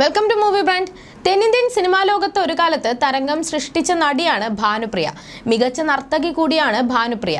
Welcome to movie brand തെന്നിന്ത്യൻ സിനിമാ ലോകത്ത് ഒരു കാലത്ത് തരംഗം സൃഷ്ടിച്ച നടിയാണ് ഭാനുപ്രിയ. മികച്ച നർത്തകി കൂടിയാണ് ഭാനുപ്രിയ.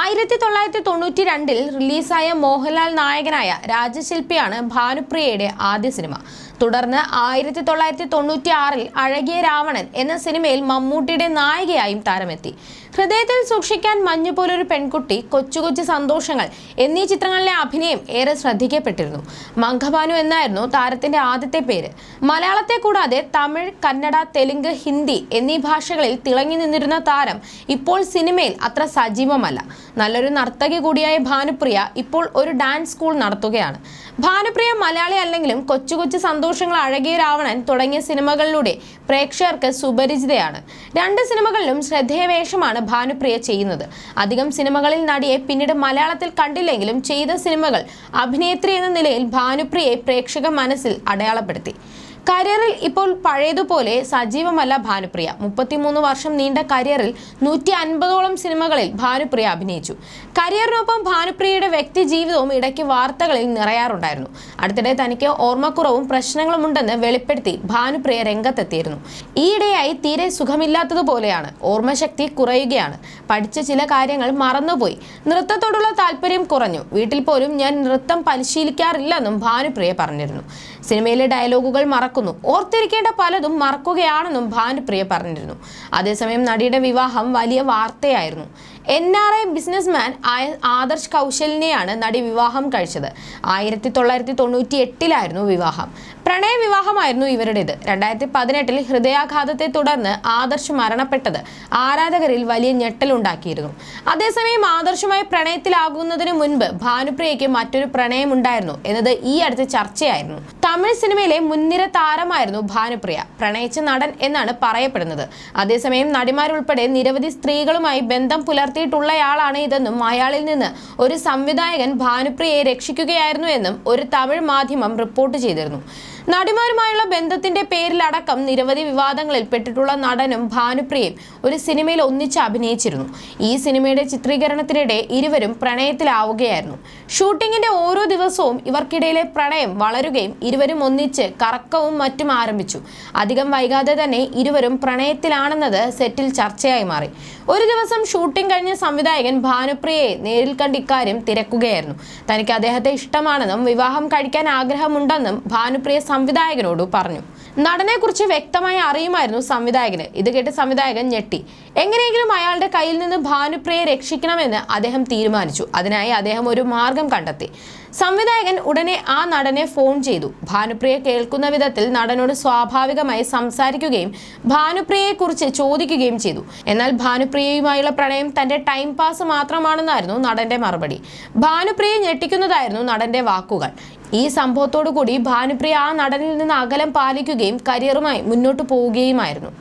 ആയിരത്തി തൊള്ളായിരത്തി തൊണ്ണൂറ്റി രണ്ടിൽ റിലീസായ മോഹൻലാൽ നായകനായ രാജശില്പിയാണ് ഭാനുപ്രിയയുടെ ആദ്യ സിനിമ. തുടർന്ന് ആയിരത്തി തൊള്ളായിരത്തി തൊണ്ണൂറ്റി ആറിൽ അഴകിയ രാവണൻ എന്ന സിനിമയിൽ മമ്മൂട്ടിയുടെ നായികയായും താരമെത്തി. ഹൃദയത്തിൽ സൂക്ഷിക്കാൻ മഞ്ഞു പോലൊരു പെൺകുട്ടി കൊച്ചു കൊച്ചു സന്തോഷങ്ങൾ എന്നീ ചിത്രങ്ങളിലെ അഭിനയം ഏറെ ശ്രദ്ധിക്കപ്പെട്ടിരുന്നു. മംഗഭാനു എന്നായിരുന്നു താരത്തിന്റെ ആദ്യത്തെ പേര്. മലയാളത്തെ കൂടാതെ തമിഴ് കന്നഡ തെലുങ്ക് ഹിന്ദി എന്നീ ഭാഷകളിൽ തിളങ്ങി നിന്നിരുന്ന താരം ഇപ്പോൾ സിനിമയിൽ അത്ര സജീവമല്ല. നല്ലൊരു നർത്തകി കൂടിയായ ഭാനുപ്രിയ ഇപ്പോൾ ഒരു ഡാൻസ് സ്കൂൾ നടത്തുകയാണ്. ഭാനുപ്രിയ മലയാളി അല്ലെങ്കിലും കൊച്ചു കൊച്ചു സന്തോഷങ്ങൾ അഴകിയ രാവണൻ തുടങ്ങിയ സിനിമകളിലൂടെ പ്രേക്ഷകർക്ക് സുപരിചിതയാണ്. രണ്ട് സിനിമകളിലും ശ്രദ്ധേയവേഷമാണ് ഭാനുപ്രിയ ചെയ്യുന്നത്. അധികം സിനിമകളിൽ നടിയെ പിന്നീട് മലയാളത്തിൽ കണ്ടില്ലെങ്കിലും ചെയ്ത സിനിമകൾ അഭിനേത്രി എന്ന നിലയിൽ ഭാനുപ്രിയയെ പ്രേക്ഷക മനസ്സിൽ അടയാളപ്പെടുത്തി. കരിയറിൽ ഇപ്പോൾ പഴയതുപോലെ സജീവമല്ല ഭാനുപ്രിയ. മുപ്പത്തിമൂന്ന് വർഷം നീണ്ട കരിയറിൽ നൂറ്റി അൻപതോളം സിനിമകളിൽ ഭാനുപ്രിയ അഭിനയിച്ചു. കരിയറിനൊപ്പം ഭാനുപ്രിയയുടെ വ്യക്തി ജീവിതവും ഇടയ്ക്ക് വാർത്തകളിൽ നിറയാറുണ്ടായിരുന്നു. അടുത്തിടെ തനിക്ക് ഓർമ്മക്കുറവും പ്രശ്നങ്ങളും ഉണ്ടെന്ന് വെളിപ്പെടുത്തി ഭാനുപ്രിയ രംഗത്തെത്തിയിരുന്നു. ഈയിടെയായി തീരെ സുഖമില്ലാത്തതുപോലെയാണ്. ഓർമ്മശക്തി കുറയുകയാണ്. പഠിച്ച ചില കാര്യങ്ങൾ മറന്നുപോയി. നൃത്തത്തോടുള്ള താല്പര്യം കുറഞ്ഞു. വീട്ടിൽ പോലും ഞാൻ നൃത്തം പരിശീലിക്കാറില്ലെന്നും ഭാനുപ്രിയ പറഞ്ഞിരുന്നു. സിനിമയിലെ ഡയലോഗുകൾ മറക്കുന്നു ഓർത്തിരിക്കേണ്ട പലതും മറക്കുകയാണെന്നും ഭാനുപ്രിയ പറഞ്ഞിരുന്നു. അതേസമയം നടിയുടെ വിവാഹം വലിയ വാർത്തയായിരുന്നു. എൻ ആർ ഐ ബിസിനസ്മാൻ ആയ ആദർശ് കൗശലിനെയാണ് നടി വിവാഹം കഴിച്ചത്. ആയിരത്തി തൊള്ളായിരത്തി തൊണ്ണൂറ്റി എട്ടിലായിരുന്നു വിവാഹം. പ്രണയ വിവാഹമായിരുന്നു ഇവരുടേത്. രണ്ടായിരത്തി പതിനെട്ടിൽ ഹൃദയാഘാതത്തെ തുടർന്ന് ആദർശ് മരണപ്പെട്ടത് ആരാധകരിൽ വലിയ ഞെട്ടലുണ്ടാക്കിയിരുന്നു. അതേസമയം ആദർശുമായി പ്രണയത്തിലാകുന്നതിന് മുൻപ് ഭാനുപ്രിയയ്ക്ക് മറ്റൊരു പ്രണയമുണ്ടായിരുന്നു എന്നത് ഈ അടുത്ത ചർച്ചയായിരുന്നു. തമിഴ് സിനിമയിലെ മുൻനിര താരമായിരുന്നു ഭാനുപ്രിയ പ്രണയിച്ച നടൻ എന്നാണ് പറയപ്പെടുന്നത്. അതേസമയം നടിമാരുൾപ്പെടെ നിരവധി സ്ത്രീകളുമായി ബന്ധം പുലർത്തിയിട്ടുള്ളയാളാണ് ഇതെന്നും അയാളിൽ നിന്ന് ഒരു സംവിധായകൻ ഭാനുപ്രിയയെ രക്ഷിക്കുകയായിരുന്നു എന്നും ഒരു തമിഴ് മാധ്യമം റിപ്പോർട്ട് ചെയ്തിരുന്നു. നടിമാരുമായുള്ള ബന്ധത്തിന്റെ പേരിലടക്കം നിരവധി വിവാദങ്ങളിൽ പെട്ടിട്ടുള്ള നടനും ഭാനുപ്രിയയും ഒരു സിനിമയിൽ ഒന്നിച്ച് അഭിനയിച്ചിരുന്നു. ഈ സിനിമയുടെ ചിത്രീകരണത്തിനിടെ ഇരുവരും പ്രണയത്തിലാവുകയായിരുന്നു. ഷൂട്ടിങ്ങിന്റെ ഓരോ ദിവസവും ഇവർക്കിടയിലെ പ്രണയം വളരുകയും ഇരുവരും ഒന്നിച്ച് കറക്കവും മറ്റും ആരംഭിച്ചു. അധികം വൈകാതെ തന്നെ ഇരുവരും പ്രണയത്തിലാണെന്നത് സെറ്റിൽ ചർച്ചയായി മാറി. ഒരു ദിവസം ഷൂട്ടിംഗ് കഴിഞ്ഞ സംവിധായകൻ ഭാനുപ്രിയയെ നേരിൽ കണ്ട് ഇക്കാര്യം തിരക്കുകയായിരുന്നു. തനിക്ക് അദ്ദേഹത്തെ ഇഷ്ടമാണെന്നും വിവാഹം കഴിക്കാൻ ആഗ്രഹമുണ്ടെന്നും ഭാനുപ്രിയ സംവിധായകനോട് പറഞ്ഞു. നടനെക്കുറിച്ച് വ്യക്തമായി അറിയുമായിരുന്നു സംവിധായകന്. ഇത് കേട്ട് സംവിധായകൻ ഞെട്ടി. എങ്ങനെയെങ്കിലും അയാളുടെ കയ്യിൽ നിന്ന് ഭാനുപ്രിയെ രക്ഷിക്കണമെന്ന് അദ്ദേഹം തീരുമാനിച്ചു. അതിനായി അദ്ദേഹം ഒരു മാർഗം കണ്ടെത്തി. സംവിധായകൻ ഉടനെ ആ നടനെ ഫോൺ ചെയ്തു. ഭാനുപ്രിയ കേൾക്കുന്ന വിധത്തിൽ നടനോട് സ്വാഭാവികമായി സംസാരിക്കുകയും ഭാനുപ്രിയയെക്കുറിച്ച് ചോദിക്കുകയും ചെയ്തു. എന്നാൽ ഭാനുപ്രിയയുമായുള്ള പ്രണയം തന്റെ ടൈം പാസ് മാത്രമാണെന്നായിരുന്നു നടന്റെ മറുപടി. ഭാനുപ്രിയ ഞെട്ടിക്കുന്നതായിരുന്നു നടന്റെ വാക്കുകൾ. ഈ സംഭവത്തോടു കൂടി ഭാനുപ്രിയ ആ നടനിൽ നിന്ന് അകലം പാലിക്കുകയും കരിയറുമായി മുന്നോട്ടു പോവുകയുമായിരുന്നു.